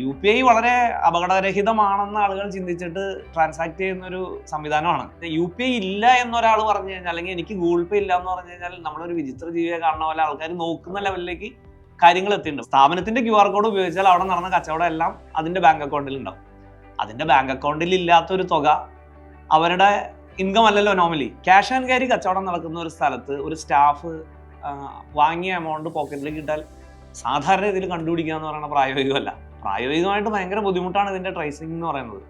U P I വളരെ അപകടരഹിതമാണെന്ന് ആളുകൾ ചിന്തിച്ചിട്ട് ട്രാൻസാക്ട് ചെയ്യുന്ന ഒരു സംവിധാനമാണ് യു പി ഐ ഇല്ല എന്നൊരാൾ പറഞ്ഞു കഴിഞ്ഞാൽ അല്ലെങ്കിൽ എനിക്ക് ഗൂഗിൾ പേ ഇല്ല എന്ന് പറഞ്ഞു കഴിഞ്ഞാൽ നമ്മളൊരു വിചിത്ര ജീവിയെ കാണുന്ന പോലെ ആൾക്കാർ നോക്കുന്ന ലെവലിലേക്ക് കാര്യങ്ങൾ എത്തിയിട്ടുണ്ട്. സ്ഥാപനത്തിന്റെ ക്യു ആർ കോഡ് ഉപയോഗിച്ചാൽ അവിടെ നടന്ന കച്ചവടം എല്ലാം അതിന്റെ ബാങ്ക് അക്കൗണ്ടിൽ ഉണ്ടാവും. അതിന്റെ ബാങ്ക് അക്കൗണ്ടിൽ ഇല്ലാത്ത ഒരു തുക അവരുടെ ഇൻകം അല്ലല്ലോ നോർമലി ക്യാഷ് ആൻഡ് ക്യാരി കച്ചവടം നടക്കുന്ന ഒരു സ്ഥലത്ത് ഒരു സ്റ്റാഫ് വാങ്ങിയ എമൗണ്ട് പോക്കറ്റിലേക്ക് ഇട്ടാൽ സാധാരണ രീതിയിൽ കണ്ടുപിടിക്കുക എന്ന് പറയുന്ന പ്രായോഗികമല്ല. പ്രായോഗികമായിട്ട് ഭയങ്കര ബുദ്ധിമുട്ടാണ് ഇതിന്റെ ട്രേസിംഗ് എന്ന് പറയുന്നത്.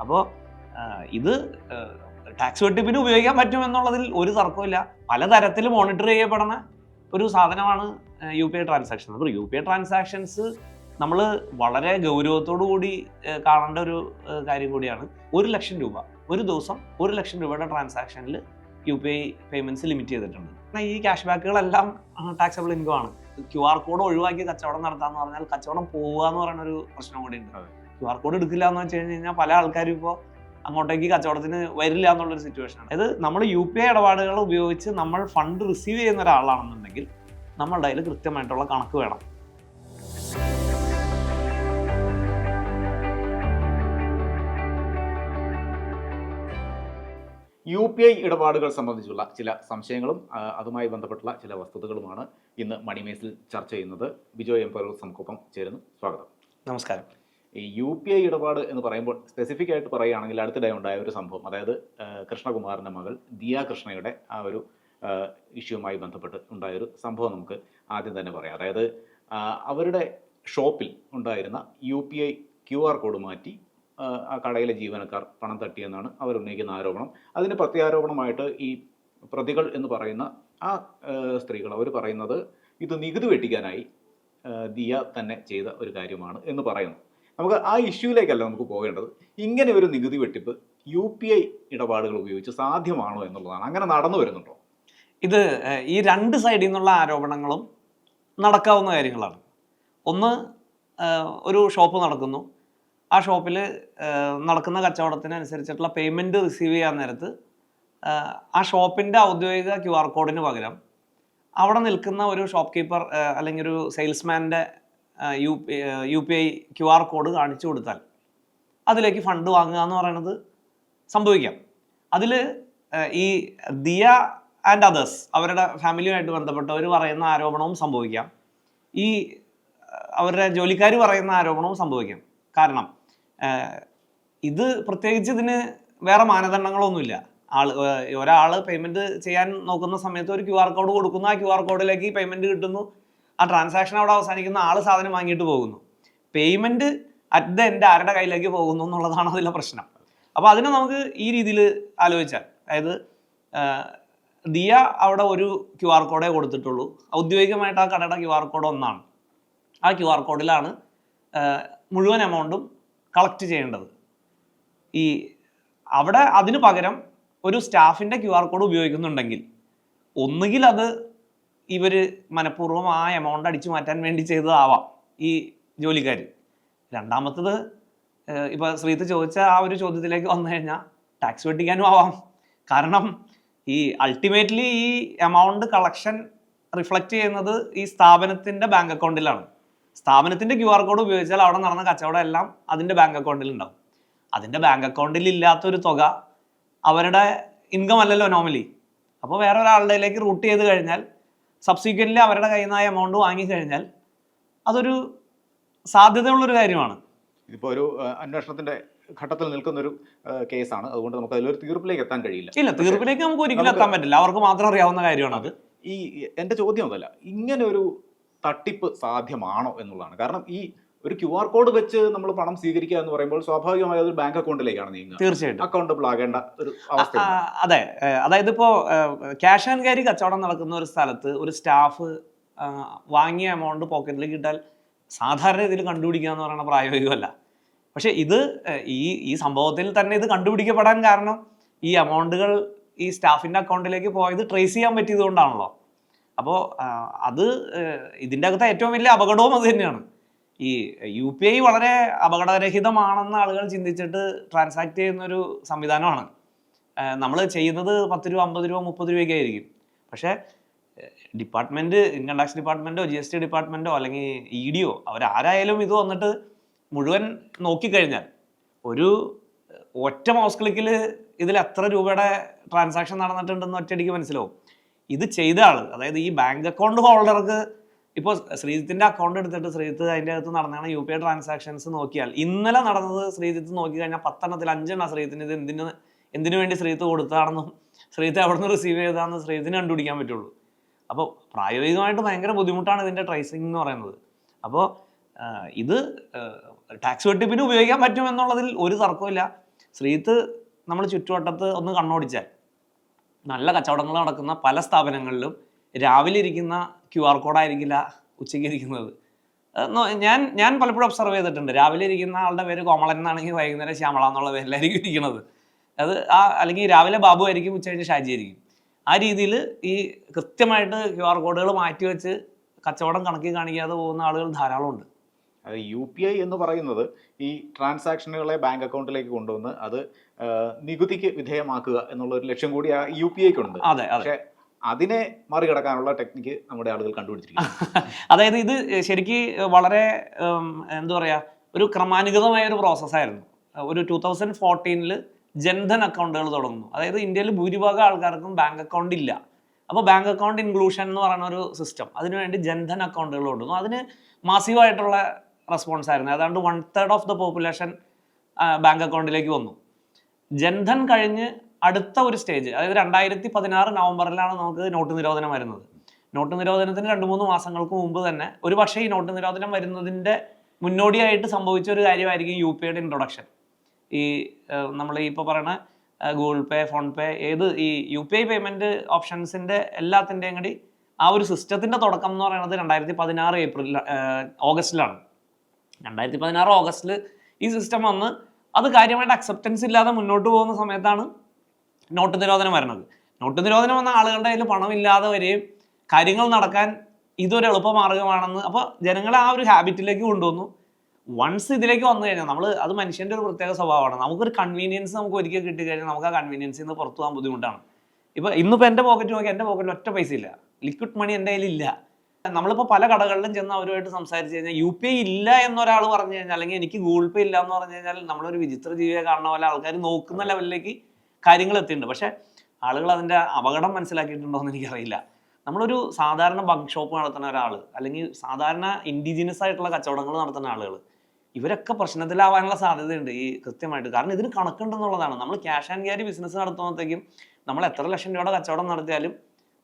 അപ്പോൾ ഇത് ടാക്സ് വെട്ടിപ്പിന് ഉപയോഗിക്കാൻ പറ്റും എന്നുള്ളതിൽ ഒരു തർക്കമില്ല പലതരത്തിൽ മോണിറ്റർ ചെയ്യപ്പെടുന്ന ഒരു സാധനമാണ് യു പി ഐ ട്രാൻസാക്ഷൻ അപ്പോൾ യു പി ഐ ട്രാൻസാക്ഷൻസ് നമ്മൾ വളരെ ഗൗരവത്തോടു കൂടി കാണേണ്ട ഒരു കാര്യം കൂടിയാണ്. ഒരു ലക്ഷം രൂപ ഒരു ദിവസം ഒരു ലക്ഷം രൂപയുടെ ട്രാൻസാക്ഷനിൽ U P I payments limit ചെയ്തിട്ടുണ്ട്. ഈ ക്യാഷ് ബാക്കുകളെല്ലാം ടാക്സബിൾ ഇൻകം ആണ്. ക്യു ആർ കോഡ് ഒഴിവാക്കി കച്ചവടം നടത്താന്ന് പറഞ്ഞാൽ കച്ചവടം പോവുക എന്ന് പറയുന്ന ഒരു പ്രശ്നം കൂടി ഉണ്ട്. ക്യു ആർ കോഡ് എടുക്കില്ല എന്ന് വെച്ച് കഴിഞ്ഞ് കഴിഞ്ഞാൽ പല ആൾക്കാരും ഇപ്പോൾ അങ്ങോട്ടേക്ക് കച്ചവടത്തിന് വരില്ല എന്നുള്ളൊരു സിറ്റുവേഷൻ ആണ്. അതായത് നമ്മൾ യു പി ഐ ഇടപാടുകൾ ഉപയോഗിച്ച് നമ്മൾ ഫണ്ട് റിസീവ് ചെയ്യുന്ന ഒരാളാണെന്നുണ്ടെങ്കിൽ നമ്മളുടെ കയ്യിൽ കൃത്യമായിട്ടുള്ള കണക്ക് വേണം. യു പി ഐ ഇടപാടുകൾ സംബന്ധിച്ചുള്ള ചില സംശയങ്ങളും അതുമായി ബന്ധപ്പെട്ടുള്ള ചില വസ്തുതകളുമാണ് ഇന്ന് മണിമേസിൽ ചർച്ച ചെയ്യുന്നത്. ബിജോയ് എംപയർ നമുക്കൊപ്പം ചേരുന്നു. സ്വാഗതം. നമസ്കാരം. ഈ യു പി ഐ ഇടപാട് എന്ന് പറയുമ്പോൾ സ്പെസിഫിക് ആയിട്ട് പറയുകയാണെങ്കിൽ അടുത്തിടെ ഉണ്ടായ ഒരു സംഭവം അതായത് കൃഷ്ണകുമാറിന്റെ മകൾ ദിയ കൃഷ്ണയുടെ ആ ഒരു ഇഷ്യൂമായി ബന്ധപ്പെട്ട് ഉണ്ടായൊരു സംഭവം നമുക്ക് ആദ്യം തന്നെ പറയാം. അതായത് അവരുടെ ഷോപ്പിൽ ഉണ്ടായിരുന്ന U P I Q R code മാറ്റി ആ, കടയിലെ ജീവനക്കാർ പണം തട്ടിയെന്നാണ് അവർ ഉന്നയിക്കുന്ന ആരോപണം. അതിന് പ്രത്യാരോപണമായിട്ട് ഈ പ്രതികൾ എന്ന് പറയുന്ന ആ സ്ത്രീകൾ അവർ പറയുന്നത് ഇത് നികുതി വെട്ടിക്കാനായി ദിയ തന്നെ ചെയ്ത ഒരു കാര്യമാണ് എന്ന് പറയുന്നു. നമുക്ക് ആ ഇഷ്യൂയിലേക്കല്ല നമുക്ക് പോകേണ്ടത്. ഇങ്ങനെ ഒരു നികുതി വെട്ടിപ്പ് യു പി ഐ ഇടപാടുകൾ ഉപയോഗിച്ച് സാധ്യമാണോ എന്നുള്ളതാണ്. അങ്ങനെ നടന്നു വരുന്നുണ്ടോ? ഇത് ഈ രണ്ട് സൈഡിൽ നിന്നുള്ള ആരോപണങ്ങളും നടക്കാവുന്ന കാര്യങ്ങളാണ്. ഒന്ന് ഒരു ഷോപ്പ് നടക്കുന്നു. ആ ഷോപ്പിൽ നടക്കുന്ന കച്ചവടത്തിനനുസരിച്ചിട്ടുള്ള പേയ്മെന്റ് റിസീവ് ചെയ്യാൻ നേരത്ത് ആ ഷോപ്പിന്റെ ഔദ്യോഗിക ക്യു ആർ കോഡിന് പകരം അവിടെ നിൽക്കുന്ന ഒരു ഷോപ്പ് കീപ്പർ അല്ലെങ്കിൽ ഒരു സെയിൽസ്മാന്റെ U U P I Q R code കാണിച്ചു കൊടുത്താൽ അതിലേക്ക് ഫണ്ട് വാങ്ങുക എന്ന് പറയുന്നത് സംഭവിക്കാം. അതിൽ ഈ ദിയ ആൻഡ് അതേഴ്സ് അവരുടെ ഫാമിലിയുമായിട്ട് ബന്ധപ്പെട്ടവർ പറയുന്ന ആരോപണവും സംഭവിക്കാം. ഈ അവരുടെ ജോലിക്കാർ പറയുന്ന ആരോപണവും സംഭവിക്കാം. കാരണം ഇത് പ്രത്യേകിച്ച് ഇതിന് വേറെ മാനദണ്ഡങ്ങളൊന്നുമില്ല. ആൾ ഒരാൾ പേയ്മെന്റ് ചെയ്യാൻ നോക്കുന്ന സമയത്ത് ഒരു ക്യു ആർ കോഡ് കൊടുക്കുന്നു. ആ ക്യു ആർ കോഡിലേക്ക് പേയ്മെന്റ് കിട്ടുന്നു. ആ ട്രാൻസാക്ഷൻ അവിടെ അവസാനിക്കുന്ന ആൾ സാധനം വാങ്ങിയിട്ട് പോകുന്നു. പേയ്മെന്റ് അറ്റ് ദ എൻഡ് ആരുടെ കയ്യിലേക്ക് പോകുന്നു എന്നുള്ളതാണ് അതിലെ പ്രശ്നം. അപ്പോൾ അതിനെ നമുക്ക് ഈ രീതിയിൽ ആലോചിച്ചാൽ അതായത് ദിയ അവിടെ ഒരു ക്യു ആർ കോഡേ കൊടുത്തിട്ടുള്ളൂ. ഔദ്യോഗികമായിട്ട് ആ കടയുടെ ക്യു ആർ കോഡ് ഒന്നാണ്. ആ ക്യു ആർ കോഡിലാണ് മുഴുവൻ എമൗണ്ടും കളക്ട് ചെയ്യേണ്ടത്. ഈ അവിടെ അതിന് പകരം ഒരു സ്റ്റാഫിന്റെ ക്യു ആർ കോഡ് ഉപയോഗിക്കുന്നുണ്ടെങ്കിൽ ഒന്നുകിൽ അത് ഇവർ മനഃപൂർവം ആ എമൗണ്ട് അടിച്ചു മാറ്റാൻ വേണ്ടി ചെയ്തതാവാം ഈ ജോലിക്കാർ രണ്ടാമത്തത് ഇപ്പോൾ ഇപ്പൊ ശ്രീത്ത് ചോദിച്ച ആ ഒരു ചോദ്യത്തിലേക്ക് വന്നു കഴിഞ്ഞാൽ ടാക്സ് വെട്ടിക്കാനും ആവാം. കാരണം ഈ അൾട്ടിമേറ്റ്ലി ഈ എമൗണ്ട് കളക്ഷൻ റിഫ്ലക്റ്റ് ചെയ്യുന്നത് ഈ സ്ഥാപനത്തിന്റെ ബാങ്ക് അക്കൗണ്ടിലാണ് സ്ഥാപനത്തിന്റെ ക്യു ആർ കോഡ് ഉപയോഗിച്ചാൽ അവിടെ നടന്ന കച്ചവടം എല്ലാം അതിന്റെ ബാങ്ക് അക്കൗണ്ടിൽ ഉണ്ടാവും. അതിന്റെ ബാങ്ക് അക്കൗണ്ടിൽ ഇല്ലാത്തൊരു തുക അവരുടെ ഇൻകം അല്ലല്ലോ നോർമലി അപ്പോൾ വേറെ ഒരാളുടെയിലേക്ക് റൂട്ട് ചെയ്ത് കഴിഞ്ഞാൽ സബ്സിക്വന്റ്ലി അവരുടെ കയ്യിൽ നിന്ന് ആ എമൗണ്ട് വാങ്ങിക്കഴിഞ്ഞാൽ അതൊരു സാധ്യതയുള്ളൊരു കാര്യമാണ്. ഇതിപ്പോൾ ഒരു അന്വേഷണത്തിന്റെ ഘട്ടത്തിൽ നിൽക്കുന്ന ഒരു കേസാണ്. അതുകൊണ്ട് നമുക്ക് അതിലൊരു തീർപ്പിലേക്ക് എത്താൻ കഴിയില്ല. ഇല്ല തീർപ്പിലേക്ക് നമുക്ക് ഒരിക്കലും എത്താൻ പറ്റില്ല. അവർക്ക് മാത്രം അറിയാവുന്ന കാര്യമാണ് അത് ഈ എന്റെ ചോദ്യം അതല്ല. ഇങ്ങനെ ഒരു തട്ടിപ്പ് സാധ്യമാണോ എന്നുള്ളതാണ്. കാരണം ഈ ഒരു ക്യു ആർ കോഡ് വെച്ച് നമ്മൾ പണം സ്വീകരിക്കുക എന്ന് പറയുമ്പോൾ സ്വാഭാവികമായി ഒരു ബാങ്ക് അക്കൗണ്ടിലേക്കാണ് നീങ്ങുക. തീർച്ചയായിട്ടും. അക്കൗണ്ടബിൾ ആകേണ്ട ഒരു അവസ്ഥ അതെ. അതായത് ഇപ്പോ ക്യാഷ് ആൻഡ് ക്യാരി കച്ചവടം നടക്കുന്ന ഒരു സ്ഥലത്ത് ഒരു സ്റ്റാഫ് വാങ്ങിയ എമൗണ്ട് പോക്കറ്റിലേക്ക് ഇട്ടാൽ സാധാരണ ഇതിൽ കണ്ടുപിടിക്കുക എന്ന് പറയുന്ന പ്രായോഗികമല്ല. പക്ഷെ ഇത് ഈ ഈ സംഭവത്തിൽ തന്നെ ഇത് കണ്ടുപിടിക്കപ്പെടാൻ കാരണം ഈ എമൗണ്ടുകൾ ഈ സ്റ്റാഫിന്റെ അക്കൗണ്ടിലേക്ക് പോയത് ട്രേസ് ചെയ്യാൻ പറ്റിയത് കൊണ്ടാണല്ലോ. അപ്പോൾ അത് ഇതിന്റെ അകത്ത് ഏറ്റവും വലിയ അപകടവും അത് തന്നെയാണ്. ഈ യു പി ഐ വളരെ അപകടരഹിതമാണെന്ന് ആളുകൾ ചിന്തിച്ചിട്ട് ട്രാൻസാക്ട് ചെയ്യുന്നൊരു സംവിധാനമാണ്. നമ്മൾ ചെയ്യുന്നത് പത്ത് രൂപ അമ്പത് രൂപ മുപ്പത് രൂപയൊക്കെ ആയിരിക്കും. പക്ഷേ ഡിപ്പാർട്ട്മെന്റ് ഇൻകം ടാക്സ് ഡിപ്പാർട്ട്മെന്റോ ജി എസ് ടി ഡിപ്പാർട്ട്മെന്റോ അല്ലെങ്കിൽ ഇ ഡിയോ അവരാരായാലും ഇത് വന്നിട്ട് മുഴുവൻ നോക്കിക്കഴിഞ്ഞാൽ ഒരു ഒറ്റ മൗസ് ക്ലിക്കിൽ ഇതിൽ എത്ര രൂപയുടെ ട്രാൻസാക്ഷൻ നടന്നിട്ടുണ്ടെന്ന് ഒറ്റയടിക്ക് മനസ്സിലാവും. ഇത് ചെയ്ത ആൾ അതായത് ഈ ബാങ്ക് അക്കൗണ്ട് ഹോൾഡർക്ക് ഇപ്പോൾ ശ്രീജിത്തിന്റെ അക്കൗണ്ട് എടുത്തിട്ട് ശ്രീജിത്ത് അതിന്റെ അകത്ത് നടന്നാണ് യു പി ഐ ട്രാൻസാക്ഷൻസ് നോക്കിയാൽ. ഇന്നലെ നടന്നത് ശ്രീജിത്ത് നോക്കി കഴിഞ്ഞാൽ പത്തെണ്ണത്തിൽ അഞ്ചെണ്ണം ശ്രീജിത്തിന് ഇത് എന്തിന് എന്തിനു വേണ്ടി ശ്രീജിത്ത് കൊടുത്താണെന്നും ശ്രീജിത്ത് എവിടെ നിന്ന് റിസീവ് ചെയ്താന്ന് ശ്രീജിത്തിന് കണ്ടുപിടിക്കാൻ പറ്റുള്ളൂ. അപ്പോൾ പ്രായോഗികമായിട്ട് ഭയങ്കര ബുദ്ധിമുട്ടാണ് ഇതിന്റെ ട്രേസിംഗ് എന്ന് പറയുന്നത്. അപ്പോൾ ഇത് ടാക്സ് വെട്ടിപ്പിന് ഉപയോഗിക്കാൻ പറ്റുമെന്നുള്ളതിൽ ഒരു തർക്കമില്ല ശ്രീജിത്ത് നമ്മൾ ചുറ്റുവട്ടത്ത് ഒന്ന് കണ്ണോടിച്ചാൽ നല്ല കച്ചവടങ്ങൾ നടക്കുന്ന പല സ്ഥാപനങ്ങളിലും രാവിലെ ഇരിക്കുന്ന ക്യു ആർ കോഡായിരിക്കില്ല ഉച്ചയ്ക്ക് ഇരിക്കുന്നത് ഞാൻ ഞാൻ പലപ്പോഴും ഒബ്സർവ് ചെയ്തിട്ടുണ്ട്. രാവിലെ ഇരിക്കുന്ന ആളുടെ പേര് കോമളൻ എന്നാണെങ്കിൽ വൈകുന്നേരം ശ്യാമള എന്നുള്ള പേരിലായിരിക്കും ഇരിക്കുന്നത്. അത് ആ അല്ലെങ്കിൽ രാവിലെ ബാബു ആയിരിക്കും ഉച്ച കഴിഞ്ഞ് ഷാജി ആയിരിക്കും. ആ രീതിയിൽ ഈ കൃത്യമായിട്ട് ക്യു ആർ കോഡുകൾ മാറ്റി വെച്ച് കച്ചവടം കണക്കി കാണിക്കാതെ പോകുന്ന ആളുകൾ ധാരാളമുണ്ട്. അത് യു പി ഐ എന്ന് പറയുന്നത് ഈ ട്രാൻസാക്ഷനുകളെ ബാങ്ക് അക്കൗണ്ടിലേക്ക് കൊണ്ടുവന്ന് അത് നികുതിക്ക് വിധേയമാക്കുക എന്നുള്ള ഒരു ലക്ഷ്യം കൂടി ആ യു പി ഐക്കുണ്ട്. അതെ പക്ഷെ അതിനെ മറികടക്കാനുള്ള ടെക്നിക്ക് നമ്മുടെ ആളുകൾ കണ്ടുപിടിച്ചിരിക്കുന്നു. അതായത് ഇത് ശരിക്ക് വളരെ എന്താ പറയുക ഒരു ക്രമാനുഗതമായ ഒരു പ്രോസസ്സായിരുന്നു. ഒരു ടൂ തൗസൻഡ് ഫോർട്ടീനിൽ ജൻധൻ അക്കൗണ്ടുകൾ തുടങ്ങുന്നു. അതായത് ഇന്ത്യയിൽ ഭൂരിഭാഗം ആൾക്കാർക്കും ബാങ്ക് അക്കൗണ്ട് ഇല്ല. അപ്പോൾ ബാങ്ക് അക്കൗണ്ട് ഇൻക്ലൂഷൻ എന്ന് പറയുന്ന ഒരു സിസ്റ്റം. അതിനുവേണ്ടി ജൻധൻ അക്കൗണ്ടുകൾ കൊണ്ടുവന്നു. അതിന് മാസീവായിട്ടുള്ള റെസ്പോൺസ് ആയിരുന്നു. ഏതാണ്ട് one third of the population bank അക്കൗണ്ടിലേക്ക് വന്നു. ജൻധൻ കഴിഞ്ഞ് അടുത്ത ഒരു സ്റ്റേജ് അതായത് രണ്ടായിരത്തി പതിനാറ് നവംബറിലാണ് നമുക്ക് നോട്ട് നിരോധനം വരുന്നത്. നോട്ട് നിരോധനത്തിന് രണ്ട് മൂന്ന് മാസങ്ങൾക്ക് മുമ്പ് തന്നെ ഒരു പക്ഷേ ഈ നോട്ട് നിരോധനം വരുന്നതിന്റെ മുന്നോടിയായിട്ട് സംഭവിച്ച ഒരു കാര്യമായിരിക്കും യു പി ഐയുടെ ഇൻട്രൊഡക്ഷൻ ഈ നമ്മൾ ഇപ്പോൾ പറയുന്ന ഗൂഗിൾ പേ ഫോൺ പേ ഏത് ഈ യു പി ഐ പേയ്മെന്റ് ഓപ്ഷൻസിന്റെ എല്ലാത്തിന്റെയും കൂടി ആ ഒരു സിസ്റ്റത്തിന്റെ തുടക്കം എന്ന് പറയുന്നത് രണ്ടായിരത്തി പതിനാറ് ഏപ്രിൽ ഓഗസ്റ്റിലാണ്. രണ്ടായിരത്തി പതിനാറ് ഓഗസ്റ്റിൽ ഈ സിസ്റ്റം വന്ന് അത് കാര്യമായിട്ട് അക്സെപ്റ്റൻസ് ഇല്ലാതെ മുന്നോട്ട് പോകുന്ന സമയത്താണ് നോട്ട് നിരോധനം വരുന്നത്. നോട്ട് നിരോധനം വന്ന ആളുകളുടെ കയ്യിൽ പണമില്ലാതെ വരെയും കാര്യങ്ങൾ നടക്കാൻ ഇതൊരു എളുപ്പ മാർഗമാണെന്ന് അപ്പോൾ ജനങ്ങളെ ആ ഒരു ഹാബിറ്റിലേക്ക് കൊണ്ടുവന്നു. വൺസ് ഇതിലേക്ക് വന്നു കഴിഞ്ഞാൽ നമ്മൾ അത് മനുഷ്യന്റെ ഒരു പ്രത്യേക സ്വഭാവമാണ്. നമുക്കൊരു കൺവീനിയൻസ് നമുക്ക് ഒരിക്കൽ കിട്ടിക്കഴിഞ്ഞാൽ നമുക്ക് ആ കൺവീനിയൻസിൽ നിന്ന് പുറത്തു പോകാൻ ബുദ്ധിമുട്ടാണ്. ഇപ്പോൾ ഇന്നിപ്പോൾ എന്റെ പോക്കറ്റ് നോക്കി എന്റെ പോക്കറ്റിൽ ഒറ്റ പൈസ ഇല്ല. ലിക്വിഡ് മണി എന്റെ കയ്യിലില്ല. നമ്മളിപ്പോൾ പല കടകളിലും ചെന്ന് അവരുമായിട്ട് സംസാരിച്ചു കഴിഞ്ഞാൽ യു പി ഐ ഇല്ല എന്നൊരാൾ പറഞ്ഞു കഴിഞ്ഞാൽ അല്ലെങ്കിൽ എനിക്ക് ഗൂഗിൾ പേ ഇല്ല എന്ന് പറഞ്ഞു കഴിഞ്ഞാൽ നമ്മളൊരു വിചിത്ര ജീവിയെ കാണുന്ന പോലെ ആൾക്കാർ നോക്കുന്ന ലെവലിലേക്ക് കാര്യങ്ങൾ എത്തിയിട്ടുണ്ട്. പക്ഷേ ആളുകൾ അതിന്റെ അപകടം മനസ്സിലാക്കിയിട്ടുണ്ടോ എന്ന് എനിക്കറിയില്ല. നമ്മളൊരു സാധാരണ ബങ്ക് ഷോപ്പ് നടത്തുന്ന ഒരാൾ അല്ലെങ്കിൽ സാധാരണ ഇൻഡിജിനസ് ആയിട്ടുള്ള കച്ചവടങ്ങൾ നടത്തുന്ന ആളുകൾ ഇവരൊക്കെ പ്രശ്നത്തിലാവാനുള്ള സാധ്യതയുണ്ട് ഈ കൃത്യമായിട്ട്. കാരണം ഇതിന് കണക്കുണ്ടെന്നുള്ളതാണ്. നമ്മൾ ക്യാഷ് ആൻഡ് ക്യാരി ബിസിനസ് നടത്തുമ്പോഴത്തേക്കും നമ്മൾ എത്ര ലക്ഷം രൂപയുടെ കച്ചവടം നടത്തിയാലും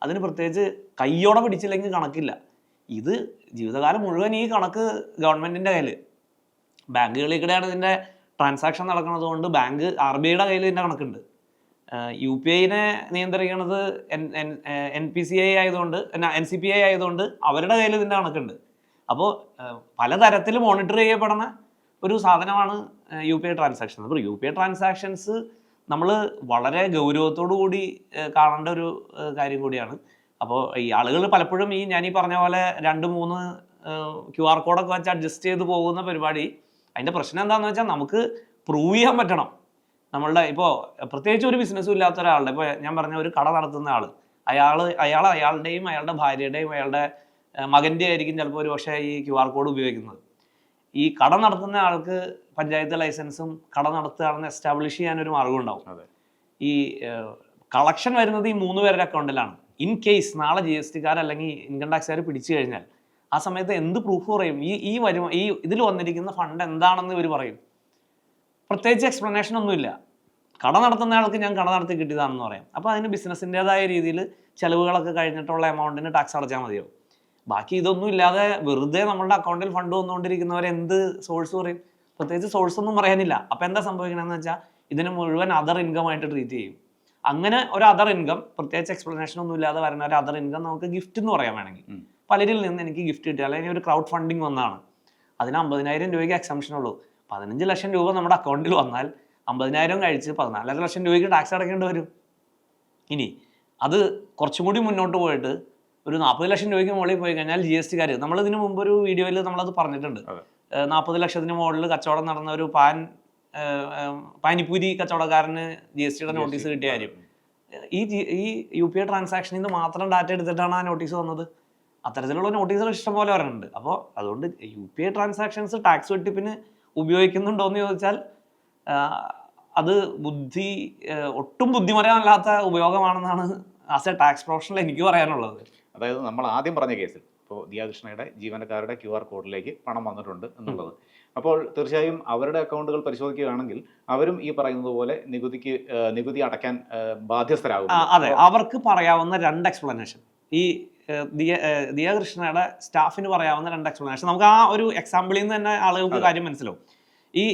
അതിന് പ്രത്യേകിച്ച് കയ്യോടെ പിടിച്ചില്ലെങ്കിൽ കണക്കില്ല. ഇത് ജീവിതകാലം മുഴുവൻ ഈ കണക്ക് ഗവൺമെന്റിന്റെ കയ്യിൽ ബാങ്കുകളിൽ കൂടെയാണ് ഇതിന്റെ ട്രാൻസാക്ഷൻ നടക്കുന്നത് കൊണ്ട് ബാങ്ക് ആർ ബി ഐയുടെ കയ്യിൽ ഇതിന്റെ കണക്കുണ്ട്. യു പി ഐനെ നിയന്ത്രിക്കുന്നത് N N N P C I ആയതുകൊണ്ട് എൻ സി പി ഐ ആയതുകൊണ്ട് അവരുടെ കയ്യിൽ ഇതിന്റെ കണക്കുണ്ട്. അപ്പോൾ പലതരത്തിൽ മോണിറ്റർ ചെയ്യപ്പെടുന്ന ഒരു സാധനമാണ് യു പി ഐ ട്രാൻസാക്ഷൻ. അപ്പോൾ യു പി ഐ ട്രാൻസാക്ഷൻസ് നമ്മൾ വളരെ ഗൗരവത്തോടു കൂടി കാണേണ്ട ഒരു കാര്യം കൂടിയാണ്. അപ്പോൾ ഈ ആളുകൾ പലപ്പോഴും ഈ ഞാൻ ഈ പറഞ്ഞ പോലെ രണ്ട് മൂന്ന് ക്യു ആർ കോഡൊക്കെ വെച്ച് അഡ്ജസ്റ്റ് ചെയ്ത് പോകുന്ന പരിപാടി അതിന്റെ പ്രശ്നം എന്താണെന്ന് വെച്ചാൽ നമുക്ക് പ്രൂവ് ചെയ്യാൻ പറ്റണം. നമ്മളുടെ ഇപ്പോൾ പ്രത്യേകിച്ച് ഒരു ബിസിനസ്സും ഇല്ലാത്ത ഒരാളുടെ ഇപ്പോൾ ഞാൻ പറഞ്ഞ ഒരു കട നടത്തുന്ന ആൾ അയാൾ അയാൾ അയാളുടെയും അയാളുടെ ഭാര്യയുടെയും അയാളുടെ മകന്റെ ആയിരിക്കും ചിലപ്പോൾ ഒരു പക്ഷേ ഈ ക്യു ആർ കോഡ് ഉപയോഗിക്കുന്നത്. ഈ കട നടത്തുന്ന ആൾക്ക് പഞ്ചായത്ത് ലൈസൻസും കട നടത്തുകയാണെന്ന് എസ്റ്റാബ്ലിഷ് ചെയ്യാൻ ഒരു മാർഗം ഉണ്ടാവും. ഈ കളക്ഷൻ വരുന്നത് ഈ മൂന്ന് പേരുടെ അക്കൗണ്ടിലാണ്. ഇൻ കേസ് നാളെ ജി എസ് ടിക്കാർ അല്ലെങ്കിൽ ഇൻകം ടാക്സുകാർ പിടിച്ചു കഴിഞ്ഞാൽ ആ സമയത്ത് എന്ത് പ്രൂഫ് പറയും? ഈ ഈ വരുമ ഈ ഇതിൽ വന്നിരിക്കുന്ന ഫണ്ട് എന്താണെന്ന് ഇവർ പറയും. പ്രത്യേകിച്ച് എക്സ്പ്ലനേഷൻ ഒന്നുമില്ല. കട നടത്തുന്ന ആൾക്ക് ഞാൻ കട നടത്തി കിട്ടിയതാണെന്ന് പറയാം. അപ്പോൾ അതിന് ബിസിനസ്സിന്റെതായ രീതിയിൽ ചിലവുകളൊക്കെ കഴിഞ്ഞിട്ടുള്ള എമൗണ്ടിന് ടാക്സ് അടച്ചാൽ മതിയാവും. ബാക്കി ഇതൊന്നും ഇല്ലാതെ വെറുതെ നമ്മളുടെ അക്കൗണ്ടിൽ ഫണ്ട് വന്നുകൊണ്ടിരിക്കുന്നവർ എന്ത് സോഴ്സ് പറയും? പ്രത്യേകിച്ച് സോഴ്സ് ഒന്നും പറയാനില്ല. അപ്പം എന്താ സംഭവിക്കണമെന്ന് വെച്ചാൽ ഇതിന് മുഴുവൻ അതർ ഇൻകം ആയിട്ട് ട്രീറ്റ് ചെയ്യും. അങ്ങനെ ഒരു അതർ ഇൻകം പ്രത്യേകിച്ച് എക്സ്പ്ലനേഷൻ ഒന്നും ഇല്ലാതെ വരുന്ന ഒരു അതർ ഇൻകം നമുക്ക് ഗിഫ്റ്റ് എന്ന് പറയാൻ വേണമെങ്കിൽ. പലരിൽ നിന്ന് എനിക്ക് ഗിഫ്റ്റ് കിട്ടി. അല്ലെങ്കിൽ ഒരു ക്രൗഡ് ഫണ്ടിങ് വന്നതാണ്. അതിന് അമ്പതിനായിരം രൂപയ്ക്ക് എക്സംഷൻ ഉള്ളൂ. പതിനഞ്ച് ലക്ഷം രൂപ നമ്മുടെ അക്കൗണ്ടിൽ വന്നാൽ അമ്പതിനായിരം കഴിച്ച് പതിനാലര ലക്ഷം രൂപയ്ക്ക് ടാക്സ് അടയ്ക്കേണ്ടി വരും. ഇനി അത് കുറച്ചും കൂടി മുന്നോട്ട് പോയിട്ട് ഒരു നാൽപ്പത് ലക്ഷം രൂപയ്ക്ക് മുകളിൽ പോയി കഴിഞ്ഞാൽ ജി എസ് ടിക്കാർ നമ്മൾ ഇതിനു മുമ്പ് ഒരു വീഡിയോയിൽ നമ്മളത് പറഞ്ഞിട്ടുണ്ട്. നാൽപ്പത് ലക്ഷത്തിന് മുകളിൽ കച്ചവടം നടന്ന ഒരു പാൻ പാനിപ്പൂരി കച്ചവടക്കാരന് ജി എസ് ടിയുടെ നോട്ടീസ് കിട്ടിയ കാര്യം. ഈ ഈ യു പി ഐ ട്രാൻസാക്ഷനിൽ നിന്ന് മാത്രം ഡാറ്റ എടുത്തിട്ടാണ് ആ നോട്ടീസ് വന്നത്. അത്തരത്തിലുള്ള നോട്ടീസുകൾ ഇഷ്ടംപോലെ വരുന്നുണ്ട് അപ്പോൾ അതുകൊണ്ട് U P I transactions tax വെട്ടിപ്പിന് ഉപയോഗിക്കുന്നുണ്ടോ എന്ന് ചോദിച്ചാൽ അത് ബുദ്ധി ഒട്ടും ബുദ്ധിമരമല്ലാത്ത ഉപയോഗമാണെന്നാണ് ആസ് എ ടാക്സ് പ്രൊഫഷണൽ എനിക്ക് പറയാനുള്ളത്. അതായത് നമ്മൾ ആദ്യം പറഞ്ഞ കേസിൽ ഇപ്പോൾ ദിയാകൃഷ്ണയുടെ ജീവനക്കാരുടെ ക്യു ആർ കോഡിലേക്ക് പണം വന്നിട്ടുണ്ട് എന്നുള്ളത്. അപ്പോൾ തീർച്ചയായും അവരുടെ അക്കൗണ്ടുകൾ പരിശോധിക്കുകയാണെങ്കിൽ അവരും ഈ പറയുന്നത് പോലെ നികുതിക്ക് നികുതി അടയ്ക്കാൻ ബാധ്യസ്ഥരാകും അതെ. അവർക്ക് പറയാവുന്ന രണ്ട് എക്സ്പ്ലനേഷൻ ഈ ഏഹ്, ദിയ ഏഹ്, ദിയ കൃഷ്ണയുടെ സ്റ്റാഫിന് പറയാവുന്ന രണ്ട് എക്സ്പ്ലനേഷൻ നമുക്ക് ആ ഒരു എക്സാമ്പിളിൽ നിന്ന് തന്നെ ആളുകൾക്ക് കാര്യം മനസ്സിലാവും. ഈ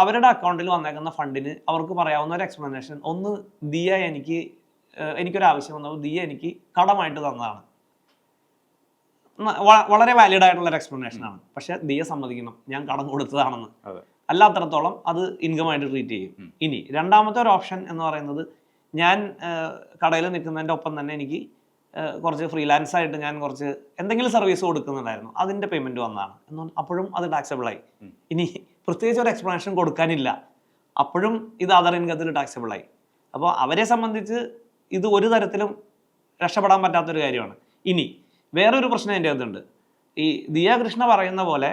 അവരുടെ അക്കൗണ്ടിൽ വന്നേക്കുന്ന ഫണ്ടിന് അവർക്ക് പറയാവുന്ന ഒരു എക്സ്പ്ലനേഷൻ ഒന്ന് ദിയ എനിക്ക് എനിക്കൊരു ആവശ്യം വന്നപ്പോൾ ദിയ എനിക്ക് കടമായിട്ട് തന്നതാണ്. വളരെ വാലിഡ് ആയിട്ടുള്ള ഒരു എക്സ്പ്ലനേഷൻ ആണ് പക്ഷെ ദിയ സമ്മതിക്കണം. ഞാൻ കടം കൊടുത്തതാണെന്ന്. അല്ലാത്തടത്തോളം അത് ഇൻകം ആയിട്ട് ട്രീറ്റ് ചെയ്യും. ഇനി രണ്ടാമത്തെ ഒരു ഓപ്ഷൻ എന്ന് പറയുന്നത് ഞാൻ കടയിൽ നിൽക്കുന്നതിന്റെ ഒപ്പം തന്നെ എനിക്ക് കുറച്ച് ഫ്രീലാൻസ് ആയിട്ട് ഞാൻ കുറച്ച് എന്തെങ്കിലും സർവീസ് കൊടുക്കുന്നുണ്ടായിരുന്നു. അതിന്റെ പേയ്മെന്റ് വന്നതാണ്. എന്ന് അപ്പോഴും അത് ടാക്സബിൾ ആയി. ഇനി പ്രത്യേകിച്ച് ഒരു എക്സ്പ്ലനേഷൻ കൊടുക്കാനില്ല. അപ്പോഴും ഇത് അതർ ഇൻകത്തിൽ ടാക്സബിൾ ആയി. അപ്പോൾ അവരെ സംബന്ധിച്ച് ഇത് ഒരു തരത്തിലും രക്ഷപ്പെടാൻ പറ്റാത്തൊരു കാര്യമാണ്. ഇനി വേറൊരു പ്രശ്നം എന്റെ അതുണ്ട് ഈ ദിയാകൃഷ്ണ പറയുന്ന പോലെ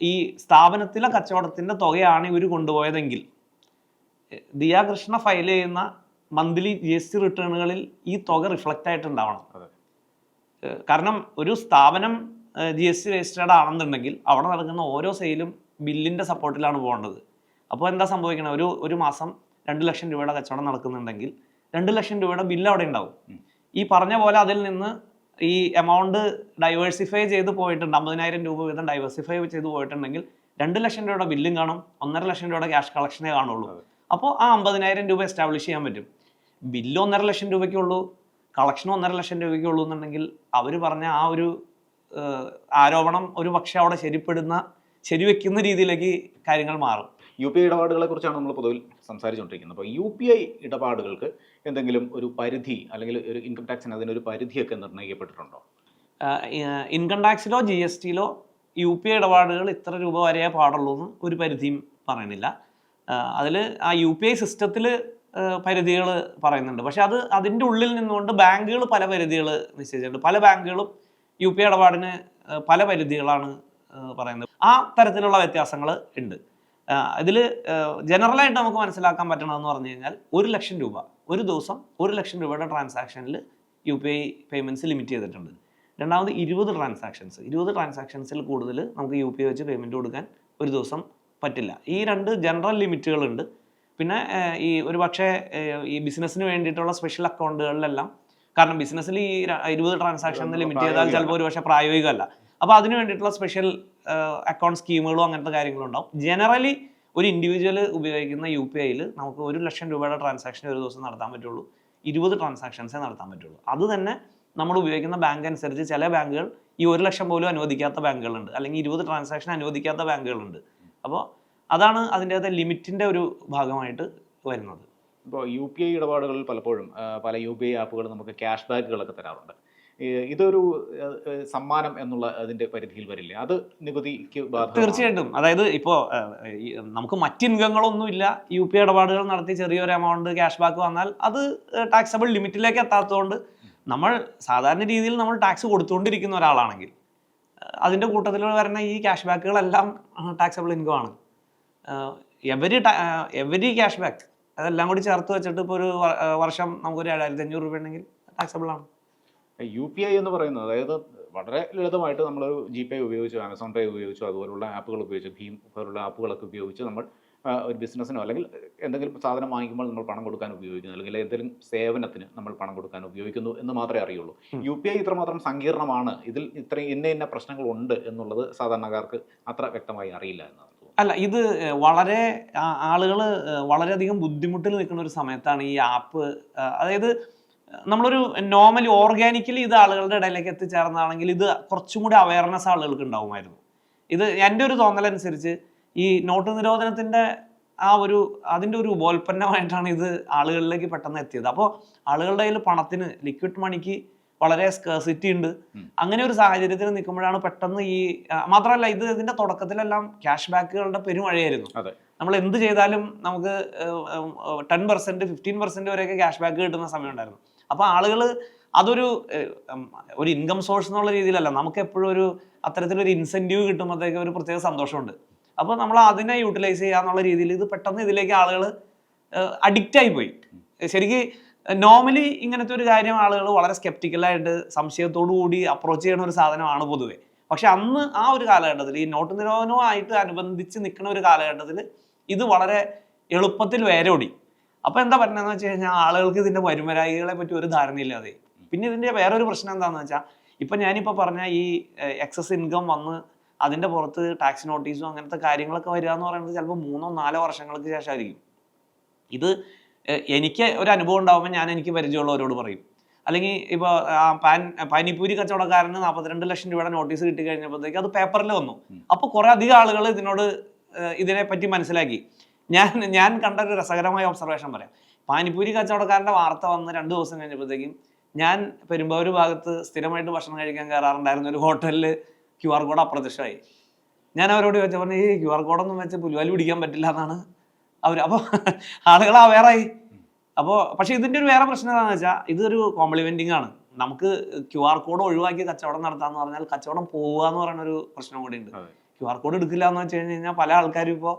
ഈ സ്ഥാപനത്തിലെ കച്ചവടത്തിന്റെ തുകയാണ് ഇവർ കൊണ്ടുപോയതെങ്കിൽ ദിയാകൃഷ്ണ ഫയൽ ചെയ്യുന്ന മന്ത്ലി ജി എസ് ടി റിട്ടേണുകളിൽ ഈ തുക റിഫ്ലക്റ്റ് ആയിട്ടുണ്ടാവണം. കാരണം ഒരു സ്ഥാപനം ജി എസ് ടി രജിസ്റ്റേർഡ് ആണെന്നുണ്ടെങ്കിൽ അവിടെ നടക്കുന്ന ഓരോ സെയിലും ബില്ലിന്റെ സപ്പോർട്ടിലാണ് പോകേണ്ടത്. അപ്പോൾ എന്താ സംഭവിക്കണം? ഒരു ഒരു മാസം രണ്ട് ലക്ഷം രൂപയുടെ കച്ചവടം നടക്കുന്നുണ്ടെങ്കിൽ രണ്ട് ലക്ഷം രൂപയുടെ ബില്ല് അവിടെ ഉണ്ടാവും. ഈ പറഞ്ഞ പോലെ അതിൽ നിന്ന് ഈ എമൗണ്ട് ഡൈവേഴ്സിഫൈ ചെയ്ത് പോയിട്ടുണ്ട്. അമ്പതിനായിരം രൂപ വീതം ഡൈവേഴ്സിഫൈ ചെയ്ത് പോയിട്ടുണ്ടെങ്കിൽ രണ്ട് ലക്ഷം രൂപയുടെ ബില്ലും കാണും ഒന്നര ലക്ഷം രൂപയുടെ ക്യാഷ് കളക്ഷനേ കാണുള്ളൂ. അപ്പോൾ ആ അമ്പതിനായിരം രൂപ എസ്റ്റാബ്ലിഷ് ചെയ്യാൻ പറ്റും. ബില്ല് ഒന്നര ലക്ഷം രൂപയ്ക്കുള്ളൂ കളക്ഷൻ ഒന്നര ലക്ഷം രൂപയ്ക്കുള്ളൂ എന്നുണ്ടെങ്കിൽ അവർ പറഞ്ഞ ആ ഒരു ആരോപണം ഒരു പക്ഷെ അവിടെ ശരിപ്പെടുന്ന ശരിവെക്കുന്ന രീതിയിലേക്ക് കാര്യങ്ങൾ മാറും. യു പി ഐ ഇടപാടുകളെ കുറിച്ചാണ് നമ്മൾ പൊതുവിൽ സംസാരിച്ചുകൊണ്ടിരിക്കുന്നത്. അപ്പോൾ യു പി ഐ ഇടപാടുകൾക്ക് എന്തെങ്കിലും ഒരു പരിധി അല്ലെങ്കിൽ ഒരു ഇൻകം ടാക്സിന് അതിനൊരു പരിധിയൊക്കെ നിർണയിക്കപ്പെട്ടിട്ടുണ്ടോ? ഇൻകം ടാക്സിലോ ജി എസ് ടിയിലോ യു പി ഐ ഇടപാടുകൾ ഇത്ര രൂപ വരെയേ പാടുള്ളൂ എന്ന് ഒരു പരിധിയും പറയണില്ല അതിൽ ആ യു പി ഐ സിസ്റ്റത്തിൽ പരിധികൾ പറയുന്നുണ്ട്. പക്ഷെ അത് അതിന്റെ ഉള്ളിൽ നിന്നുകൊണ്ട് ബാങ്കുകൾ പല പരിധികൾ നിശ്ചയിച്ചിട്ടുണ്ട്. പല ബാങ്കുകളും യു പി ഐ ഇടപാടിന് പല പരിധികളാണ് പറയുന്നത്. ആ തരത്തിലുള്ള വ്യത്യാസങ്ങൾ ഉണ്ട്. ഇതിൽ ജനറലായിട്ട് നമുക്ക് മനസ്സിലാക്കാൻ പറ്റണമെന്ന് പറഞ്ഞു കഴിഞ്ഞാൽ ഒരു ലക്ഷം രൂപ ഒരു ദിവസം ഒരു ലക്ഷം രൂപയുടെ ട്രാൻസാക്ഷനിൽ U P I payments limit ചെയ്തിട്ടുണ്ട്. രണ്ടാമത് ഇരുപത് ട്രാൻസാക്ഷൻസ് ഇരുപത് ട്രാൻസാക്ഷൻസിൽ കൂടുതൽ നമുക്ക് യു പി ഐ വെച്ച് പേയ്മെന്റ് കൊടുക്കാൻ ഒരു ദിവസം പറ്റില്ല. ഈ രണ്ട് ജനറൽ ലിമിറ്റുകളുണ്ട് പിന്നെ ഈ ഒരു പക്ഷേ ഈ ബിസിനസ്സിന് വേണ്ടിയിട്ടുള്ള സ്പെഷ്യൽ അക്കൗണ്ടുകളിലെല്ലാം കാരണം ബിസിനസ്സിൽ ഈ ഇരുപത് ട്രാൻസാക്ഷൻ ലിമിറ്റ് ചെയ്താൽ ചിലപ്പോൾ ഒരു പക്ഷേ പ്രായോഗികമല്ല. അപ്പോൾ അതിന് വേണ്ടിയിട്ടുള്ള സ്പെഷ്യൽ അക്കൗണ്ട് സ്കീമുകളും അങ്ങനത്തെ കാര്യങ്ങളും ഉണ്ടാവും ജനറലി ഒരു ഇൻഡിവിജ്വൽ ഉപയോഗിക്കുന്ന യു പി ഐയിൽ നമുക്ക് ഒരു ലക്ഷം രൂപയുടെ ട്രാൻസാക്ഷൻ ഒരു ദിവസം നടത്താൻ പറ്റുള്ളൂ. ഇരുപത് ട്രാൻസാക്ഷൻസേ നടത്താൻ പറ്റുള്ളൂ. അത് തന്നെ നമ്മൾ ഉപയോഗിക്കുന്ന ബാങ്ക് അനുസരിച്ച് ചില ബാങ്കുകൾ ഈ ഒരു ലക്ഷം പോലും അനുവദിക്കാത്ത ബാങ്കുകളുണ്ട്. അല്ലെങ്കിൽ ഇരുപത് ട്രാൻസാക്ഷൻ അനുവദിക്കാത്ത ബാങ്കുകളുണ്ട്. അപ്പോൾ അതാണ് അതിന്റെ ലിമിറ്റിന്റെ ഒരു ഭാഗമായിട്ട് വരുന്നത്. ഇപ്പോൾ യു പി ഐ ഇടപാടുകളിൽ പലപ്പോഴും പല യു പി ഐ ആപ്പുകൾ നമുക്ക് ക്യാഷ് ബാക്കുകളൊക്കെ തരാറുണ്ട്. ഇതൊരു സമ്മാനം എന്നുള്ള അതിന്റെ പരിധിയിൽ വരില്ലേ? അത് നികുതിക്ക്? തീർച്ചയായിട്ടും. അതായത് ഇപ്പോ നമുക്ക് മറ്റ് ഇൻകങ്ങളൊന്നുമില്ല. യു പി ഇടപാടുകൾ നടത്തി ചെറിയൊരു എമൗണ്ട് ക്യാഷ് ബാക്ക് വന്നാൽ അത് ടാക്സബിൾ ലിമിറ്റിലേക്ക് എത്താത്തതുകൊണ്ട് നമ്മൾ സാധാരണ രീതിയിൽ നമ്മൾ ടാക്സ് കൊടുത്തുകൊണ്ടിരിക്കുന്ന ഒരാളാണെങ്കിൽ അതിന്റെ കൂട്ടത്തിൽ വരുന്ന ഈ ക്യാഷ് ബാക്കുകളെല്ലാം ടാക്സബിൾ ഇൻകം ആണ്. എവരി എവരി ക്യാഷ് ബാക്ക് അതെല്ലാം കൂടി ചേർത്ത് വെച്ചിട്ട് ഇപ്പോൾ ഒരു വർഷം നമുക്കൊരു ഏഴായിരത്തി അഞ്ഞൂറ് രൂപ ഉണ്ടെങ്കിൽ ടാക്സബിൾ ആണ്. യു പി ഐ എന്ന് പറയുന്നത് അതായത് വളരെ ലളിതമായിട്ട് നമ്മളൊരു ജി പേ ഉപയോഗിച്ചു ആമസോൺ പേ ഉപയോഗിച്ചു അതുപോലുള്ള ആപ്പുകൾ ഉപയോഗിച്ചു ഭീം പോലുള്ള ആപ്പുകളൊക്കെ ഉപയോഗിച്ച് നമ്മൾ ഒരു ബിസിനസ്സിനോ അല്ലെങ്കിൽ എന്തെങ്കിലും സാധനം വാങ്ങിക്കുമ്പോൾ നമ്മൾ പണം കൊടുക്കാൻ ഉപയോഗിക്കുന്നു അല്ലെങ്കിൽ എന്തെങ്കിലും സേവനത്തിന് നമ്മൾ പണം കൊടുക്കാൻ ഉപയോഗിക്കുന്നു എന്ന് മാത്രമേ അറിയുള്ളൂ. യു പി ഐ ഇത്രമാത്രം സങ്കീർണമാണ്. ഇതിൽ ഇത്രയും ഇന്ന ഇന്ന പ്രശ്നങ്ങളുണ്ട് എന്നുള്ളത് സാധാരണക്കാർക്ക് അത്ര വ്യക്തമായി അറിയില്ല എന്നാണ് അല്ല ഇത് വളരെ ആളുകൾ വളരെയധികം ബുദ്ധിമുട്ടിൽ നിൽക്കുന്ന ഒരു സമയത്താണ് ഈ ആപ്പ് അതായത് നമ്മളൊരു നോർമലി ഓർഗാനിക്കലി ഇത് ആളുകളുടെ ഇടയിലേക്ക് എത്തിച്ചേർന്നാണെങ്കിൽ ഇത് കുറച്ചും കൂടി അവയർനെസ് ആളുകൾക്ക് ഉണ്ടാവുമായിരുന്നു. ഇത് എന്റെ ഒരു തോന്നലനുസരിച്ച് ഈ നോട്ട് നിരോധനത്തിന്റെ ആ ഒരു അതിന്റെ ഒരു ഉപോൽപ്പന്നമായിട്ടാണ് ഇത് ആളുകളിലേക്ക് പെട്ടെന്ന് എത്തിയത്. അപ്പോൾ ആളുകളുടെ കയ്യിൽ പണത്തിന് ലിക്വിഡ് മണിക്ക് വളരെ സ്കേഴ്സിറ്റി ഉണ്ട്. അങ്ങനെ ഒരു സാഹചര്യത്തിൽ നിൽക്കുമ്പോഴാണ് പെട്ടെന്ന് ഈ മാത്രമല്ല ഇത് ഇതിന്റെ തുടക്കത്തിലെല്ലാം ക്യാഷ് ബാക്കുകളുടെ പെരുമഴയായിരുന്നു. നമ്മൾ എന്ത് ചെയ്താലും നമുക്ക് ടെൻ പെർസെന്റ് ഫിഫ്റ്റീൻ പെർസെന്റ് വരെയൊക്കെ ക്യാഷ് ബാക്ക് കിട്ടുന്ന സമയം ഉണ്ടായിരുന്നു. അപ്പോൾ ആളുകൾ അതൊരു ഒരു ഇൻകം സോഴ്സ് എന്നുള്ള രീതിയിലല്ല. നമുക്ക് എപ്പോഴും ഒരു അത്തരത്തിലൊരു ഇൻസെന്റീവ് കിട്ടുമ്പോഴത്തേക്ക് ഒരു പ്രത്യേക സന്തോഷമുണ്ട്. അപ്പോൾ നമ്മൾ അതിനെ യൂട്ടിലൈസ് ചെയ്യാന്നുള്ള രീതിയിൽ ഇത് പെട്ടെന്ന് ഇതിലേക്ക് ആളുകൾ അഡിക്റ്റ് ആയി പോയി ശരിക്ക് നോർമലി ഇങ്ങനത്തെ ഒരു കാര്യം ആളുകൾ വളരെ സ്കെപ്റ്റിക്കലായിട്ട് സംശയത്തോടു കൂടി അപ്രോച്ച് ചെയ്യുന്ന ഒരു സാധനമാണ് പൊതുവെ. പക്ഷെ അന്ന് ആ ഒരു കാലഘട്ടത്തിൽ ഈ നോട്ട് നിരോധനവുമായിട്ട് അനുബന്ധിച്ച് നിൽക്കുന്ന ഒരു കാലഘട്ടത്തിൽ ഇത് വളരെ എളുപ്പത്തിൽ വേരോടി. അപ്പൊ എന്താ പറ്റുന്നതെന്ന് വെച്ച് കഴിഞ്ഞാൽ ആളുകൾക്ക് ഇതിന്റെ വരുമരായികളെ പറ്റി ഒരു ധാരണയില്ലാതെ പിന്നെ ഇതിന്റെ വേറൊരു പ്രശ്നം എന്താണെന്ന് വെച്ചാൽ ഇപ്പൊ ഞാനിപ്പോ പറഞ്ഞ ഈ എക്സസ് ഇൻകം വന്ന് അതിന്റെ പുറത്ത് ടാക്സ് നോട്ടീസും അങ്ങനത്തെ കാര്യങ്ങളൊക്കെ വരിക എന്ന് പറയുന്നത് ചിലപ്പോൾ മൂന്നോ നാലോ വർഷങ്ങൾക്ക് ശേഷമായിരിക്കും. ഇത് എനിക്ക് ഒരു അനുഭവം ഉണ്ടാവുമ്പോൾ ഞാൻ എനിക്ക് പരിചയമുള്ളവരോട് പറയും. അല്ലെങ്കിൽ ഇപ്പോൾ പാൻ പാനിപ്പൂരി കച്ചവടക്കാരന് നാൽപ്പത്തിരണ്ട് ലക്ഷം രൂപയുടെ നോട്ടീസ് കിട്ടി കഴിഞ്ഞപ്പോഴത്തേക്ക് അത് പേപ്പറിൽ വന്നു. അപ്പോൾ കുറേ അധികം ആളുകൾ ഇതിനോട് ഇതിനെ പറ്റി മനസ്സിലാക്കി. ഞാൻ ഞാൻ കണ്ട ഒരു രസകരമായ ഒബ്സർവേഷൻ പറയാം. പാനിപ്പൂരി കച്ചവടക്കാരന്റെ വാർത്ത വന്ന് രണ്ട് ദിവസം കഴിഞ്ഞപ്പോഴത്തേക്കും ഞാൻ പെരുമ്പാവൂർ ഭാഗത്ത് സ്ഥിരമായിട്ട് ഭക്ഷണം കഴിക്കാൻ കയറാറുണ്ടായിരുന്ന ഒരു ഹോട്ടലിൽ ക്യു ആർ കോഡ് അപ്രത്യക്ഷമായി. ഞാൻ അവരോട് ചോദിച്ചു പറഞ്ഞു ഈ ക്യു ആർ കോഡൊന്നും വെച്ച് പുലുവാലി പിടിക്കാൻ പറ്റില്ല എന്നാണ് അവർ അപ്പോൾ ആളുകൾ അവെയറായി അപ്പോൾ പക്ഷേ ഇതിന്റെ ഒരു വേറെ പ്രശ്നം എന്താണെന്ന് വെച്ചാൽ ഇതൊരു കോംപ്ലിമെന്റിംഗ് ആണ്. നമുക്ക് ക്യു ആർ കോഡ് ഒഴിവാക്കി കച്ചവടം നടത്താന്ന് പറഞ്ഞാൽ കച്ചവടം പോവുക എന്ന് പറയുന്ന ഒരു പ്രശ്നം കൂടി ഉണ്ട് ക്യു ആർ കോഡ് എടുക്കില്ല എന്ന് വെച്ച് കഴിഞ്ഞ് കഴിഞ്ഞാൽ പല ആൾക്കാരും ഇപ്പോൾ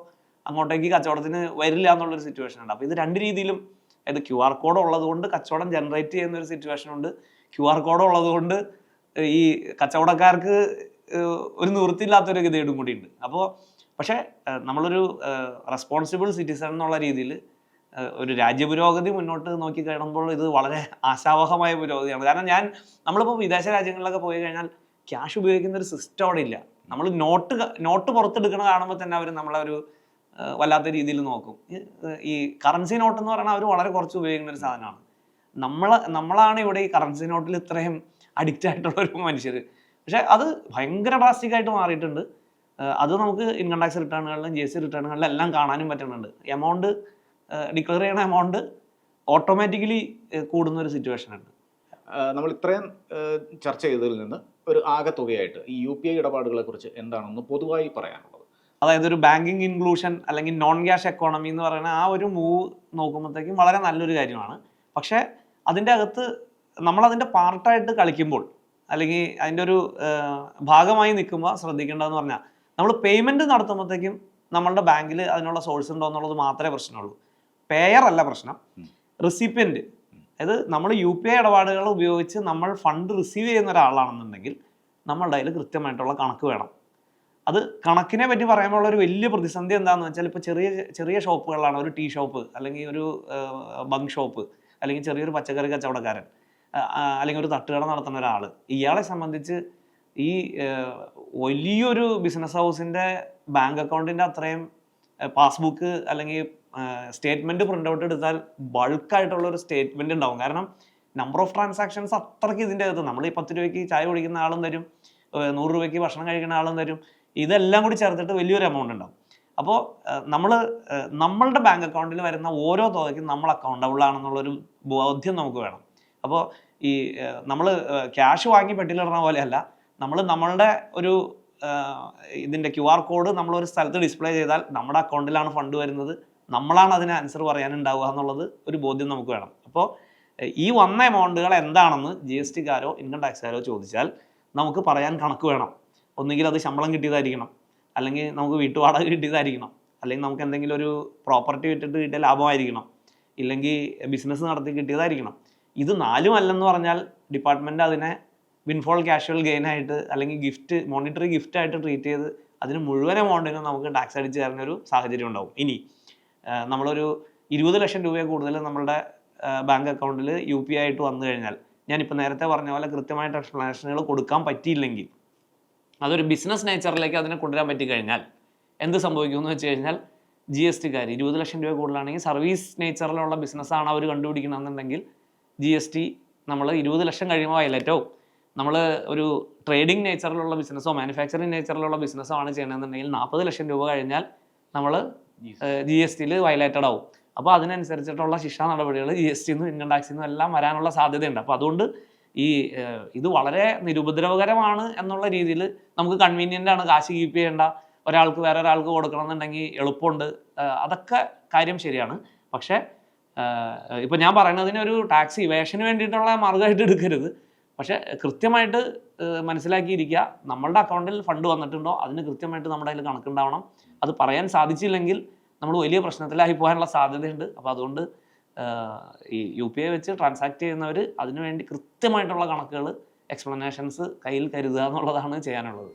അങ്ങോട്ടേക്ക് കച്ചവടത്തിന് വരില്ല എന്നുള്ളൊരു സിറ്റുവേഷൻ ഉണ്ട്. അപ്പോൾ ഇത് രണ്ട് രീതിയിലും ഇത് ക്യു ആർ കോഡ് ഉള്ളതുകൊണ്ട് കച്ചവടം ജനറേറ്റ് ചെയ്യുന്ന ഒരു സിറ്റുവേഷൻ ഉണ്ട്. ക്യു ആർ കോഡ് ഉള്ളതുകൊണ്ട് ഈ കച്ചവടക്കാർക്ക് ഒരു നിവൃത്തിയില്ലാത്തൊരു ഗതികേടും കൂടി ഉണ്ട്. അപ്പോൾ പക്ഷേ നമ്മളൊരു റെസ്പോൺസിബിൾ സിറ്റിസൺ എന്നുള്ള രീതിയിൽ ഒരു രാജ്യപുരോഗതി മുന്നോട്ട് നോക്കി കഴിയുമ്പോൾ ഇത് വളരെ ആശാവഹമായ പുരോഗതിയാണ്. കാരണം ഞാൻ നമ്മളിപ്പോൾ വിദേശ രാജ്യങ്ങളിലൊക്കെ പോയി കഴിഞ്ഞാൽ ക്യാഷ് ഉപയോഗിക്കുന്ന ഒരു സിസ്റ്റം അവിടെ ഇല്ല. നമ്മൾ നോട്ട് നോട്ട് പുറത്തെടുക്കണ കാണുമ്പോൾ തന്നെ അവർ നമ്മളെ ഒരു വല്ലാത്ത രീതിയിൽ നോക്കും. ഈ- കറൻസി നോട്ട് എന്ന് പറയുന്നത് അവർ വളരെ കുറച്ച് ഉപയോഗിക്കുന്ന ഒരു സാധനമാണ്. നമ്മൾ നമ്മളാണ് ഇവിടെ ഈ കറൻസി നോട്ടിൽ ഇത്രയും അഡിക്റ്റ് ആയിട്ടുള്ള ഒരു മനുഷ്യർ പക്ഷെ അത് ഭയങ്കര ഡ്രാസ്റ്റിക് ആയിട്ട് മാറിയിട്ടുണ്ട്. അത് നമുക്ക് ഇൻകം ടാക്സ് റിട്ടേണുകളിലും ജി എസ് ടി റിട്ടേണുകളിലും എല്ലാം കാണാനും പറ്റുന്നുണ്ട്. എമൗണ്ട് ഡിക്ലെയർ ചെയ്യണ എമൗണ്ട് ഓട്ടോമാറ്റിക്കലി കൂടുന്ന ഒരു സിറ്റുവേഷൻ ഉണ്ട്. നമ്മൾ ഇത്രയും ചർച്ച ചെയ്തതിൽ നിന്ന് ഒരു ആകെ തുകയായിട്ട് ഈ യു പി ഐ ഇടപാടുകളെ കുറിച്ച് എന്താണെന്ന് പൊതുവായി പറയാനുള്ളത്. അതായത് ഒരു ബാങ്കിങ് ഇൻക്ലൂഷൻ അല്ലെങ്കിൽ നോൺ ക്യാഷ് എക്കോണമി എന്ന് പറയുന്ന ആ ഒരു മൂവ് നോക്കുമ്പോഴത്തേക്കും വളരെ നല്ലൊരു കാര്യമാണ്. പക്ഷേ അതിന്റെ അകത്ത് നമ്മളതിന്റെ പാർട്ടായിട്ട് കളിക്കുമ്പോൾ അല്ലെങ്കിൽ അതിന്റെ ഒരു ഭാഗമായി നിൽക്കുമ്പോൾ ശ്രദ്ധിക്കേണ്ടതെന്ന് പറഞ്ഞാൽ നമ്മൾ പേയ്മെന്റ് നടത്തുമ്പോഴത്തേക്കും നമ്മളുടെ ബാങ്കിൽ അതിനുള്ള സോഴ്സ് ഉണ്ടോ എന്നുള്ളത് മാത്രമേ പ്രശ്നമുള്ളൂ. പേയർ അല്ല പ്രശ്നം. ഉം. അതായത് നമ്മൾ യു പി ഐ ഇടപാടുകൾ ഉപയോഗിച്ച് നമ്മൾ ഫണ്ട് റിസീവ് ചെയ്യുന്ന ഒരാളാണെന്നുണ്ടെങ്കിൽ നമ്മളുടെ കയ്യിൽ കൃത്യമായിട്ടുള്ള കണക്ക് വേണം. അത് കണക്കിനെ പറ്റി പറയുമ്പോൾ ഒരു വലിയ പ്രതിസന്ധി എന്താണെന്ന് വെച്ചാൽ ഇപ്പോൾ ചെറിയ ചെറിയ ഷോപ്പുകളാണ് ഒരു ടീ ഷോപ്പ് അല്ലെങ്കിൽ ഒരു ബങ്ക് ഷോപ്പ് അല്ലെങ്കിൽ ചെറിയൊരു പച്ചക്കറി കച്ചവടക്കാരൻ അല്ലെങ്കിൽ ഒരു തട്ടുകട നടത്തുന്ന ഒരാൾ ഇയാളെ സംബന്ധിച്ച് ഈ വലിയൊരു ബിസിനസ് ഹൗസിന്റെ ബാങ്ക് അക്കൗണ്ടിന്റെ അത്രയും പാസ്ബുക്ക് അല്ലെങ്കിൽ സ്റ്റേറ്റ്മെന്റ് പ്രിന്റ് ഔട്ട് എടുത്താൽ ബൾക്കായിട്ടുള്ള ഒരു സ്റ്റേറ്റ്മെന്റ് ഉണ്ടാവും. കാരണം നമ്പർ ഓഫ് ട്രാൻസാക്ഷൻസ് അത്രയ്ക്ക് ഇതിന്റെ അകത്ത്. നമ്മൾ ഈ പത്ത് രൂപയ്ക്ക് ചായ കുടിക്കുന്ന ആളും തരും നൂറ് രൂപയ്ക്ക് ഭക്ഷണം കഴിക്കുന്ന ആളും തരും ഇതെല്ലാം കൂടി ചേർത്തിട്ട് വലിയൊരു എമൗണ്ട് ഉണ്ടാവും. അപ്പോൾ നമ്മൾ നമ്മളുടെ ബാങ്ക് അക്കൗണ്ടിൽ വരുന്ന ഓരോ തുകയ്ക്കും നമ്മൾ അക്കൗണ്ടബിൾ ആണെന്നുള്ളൊരു ബോധ്യം നമുക്ക് വേണം. അപ്പോൾ ഈ നമ്മൾ ക്യാഷ് വാങ്ങി പെട്ടിലിടുന്ന പോലെയല്ല. നമ്മൾ നമ്മളുടെ ഒരു ഇതിന്റെ ക്യു ആർ കോഡ് നമ്മളൊരു സ്ഥലത്ത് ഡിസ്പ്ലേ ചെയ്താൽ നമ്മുടെ അക്കൗണ്ടിലാണ് ഫണ്ട് വരുന്നത്. നമ്മളാണ് അതിന് ആൻസർ പറയാനുണ്ടാവുക എന്നുള്ളത് ഒരു ബോധ്യം നമുക്ക് വേണം. അപ്പോൾ ഈ വന്ന എമൗണ്ടുകൾ എന്താണെന്ന് ജി എസ് ടിക്കാരോ ഇൻകം ടാക്സുകാരോ ചോദിച്ചാൽ നമുക്ക് പറയാൻ കണക്ക് വേണം. ഒന്നുകിൽ അത് ശമ്പളം കിട്ടിയതായിരിക്കണം. അല്ലെങ്കിൽ നമുക്ക് വീട്ടുവാടക കിട്ടിയതായിരിക്കണം. അല്ലെങ്കിൽ നമുക്ക് എന്തെങ്കിലും ഒരു പ്രോപ്പർട്ടി വിറ്റിട്ട് കിട്ടിയ ലാഭമായിരിക്കണം. ഇല്ലെങ്കിൽ ബിസിനസ് നടത്തി കിട്ടിയതായിരിക്കണം. ഇത് നാലും അല്ലെന്ന് പറഞ്ഞാൽ ഡിപ്പാർട്ട്മെന്റ് അതിനെ വിൻഫോൾ ക്യാഷ്വൽ ഗെയിൻ ആയിട്ട് അല്ലെങ്കിൽ ഗിഫ്റ്റ് മോണിറ്ററി ഗിഫ്റ്റ് ആയിട്ട് ട്രീറ്റ് ചെയ്ത് അതിന് മുഴുവൻ എമൗണ്ടിനും നമുക്ക് ടാക്സ് അടിച്ച് തരുന്ന ഒരു സാഹചര്യം ഉണ്ടാവും. ഇനി നമ്മളൊരു ഇരുപത് ലക്ഷം രൂപയെ കൂടുതൽ നമ്മളുടെ ബാങ്ക് അക്കൗണ്ടിൽ യു പി ആയിട്ട് വന്നു കഴിഞ്ഞാൽ ഞാനിപ്പോൾ നേരത്തെ പറഞ്ഞ പോലെ കൃത്യമായിട്ട് എക്സ്പ്ലനേഷനുകൾ കൊടുക്കാൻ പറ്റിയില്ലെങ്കിൽ അതൊരു ബിസിനസ് നേച്ചറിലേക്ക് അതിനെ കൊണ്ടുവരാൻ പറ്റി കഴിഞ്ഞാൽ എന്ത് സംഭവിക്കുമെന്ന് വെച്ച് കഴിഞ്ഞാൽ ജി എസ് ടിക്കാർ ഇരുപത് ലക്ഷം രൂപ കൂടുതലാണെങ്കിൽ സർവീസ് നേച്ചറിലുള്ള ബിസിനസ്സാണ് അവർ കണ്ടുപിടിക്കണമെന്നുണ്ടെങ്കിൽ ജി എസ് ടി നമ്മൾ ഇരുപത് ലക്ഷം കഴിയുമ്പോൾ വയലറ്റോ നമ്മൾ ഒരു ട്രേഡിംഗ് നേച്ചറിലുള്ള ബിസിനസ്സോ മാനുഫാക്ചറിങ് നേച്ചറിലുള്ള ബിസിനസ്സോ ആണ് ചെയ്യണമെന്നുണ്ടെങ്കിൽ നാൽപ്പത് ലക്ഷം രൂപ കഴിഞ്ഞാൽ നമ്മൾ ജി എസ് ടിയിൽ വയലേറ്റഡ് ആവും. അപ്പോൾ അതിനനുസരിച്ചിട്ടുള്ള ശിക്ഷാ നടപടികൾ ജി എസ് ടിന്നും ഇൻകം ടാക്സിന്നും എല്ലാം വരാനുള്ള സാധ്യതയുണ്ട്. അപ്പോൾ അതുകൊണ്ട് ഈ ഇത് വളരെ നിരുപദ്രവകരമാണ് എന്നുള്ള രീതിയിൽ നമുക്ക് കൺവീനിയന്റ് ആണ്. കാശ് കീപ്പ് ചെയ്യേണ്ട. ഒരാൾക്ക് വേറെ ഒരാൾക്ക് കൊടുക്കണം എന്നുണ്ടെങ്കിൽ എളുപ്പമുണ്ട് അതൊക്കെ കാര്യം ശരിയാണ്. പക്ഷേ ഇപ്പം ഞാൻ പറയുന്നതിന് ഒരു ടാക്സ് ഇവേഷന് വേണ്ടിയിട്ടുള്ള മാർഗമായിട്ട് എടുക്കരുത്. പക്ഷേ കൃത്യമായിട്ട് മനസ്സിലാക്കിയിരിക്കുക. നമ്മളുടെ അക്കൗണ്ടിൽ ഫണ്ട് വന്നിട്ടുണ്ടോ? അതിന് കൃത്യമായിട്ട് നമ്മുടെ കയ്യിൽ കണക്കുണ്ടാവണം. അത് പറയാൻ സാധിച്ചില്ലെങ്കിൽ നമ്മൾ വലിയ പ്രശ്നത്തിലായി പോകാനുള്ള സാധ്യതയുണ്ട്. അപ്പോൾ അതുകൊണ്ട് ഈ യു പി ഐ വെച്ച് ട്രാൻസാക്ട് ചെയ്യുന്നവർ അതിനുവേണ്ടി കൃത്യമായിട്ടുള്ള കണക്കുകൾ എക്സ്പ്ലനേഷൻസ് കയ്യിൽ കരുതുക എന്നുള്ളതാണ് ചെയ്യാനുള്ളത്.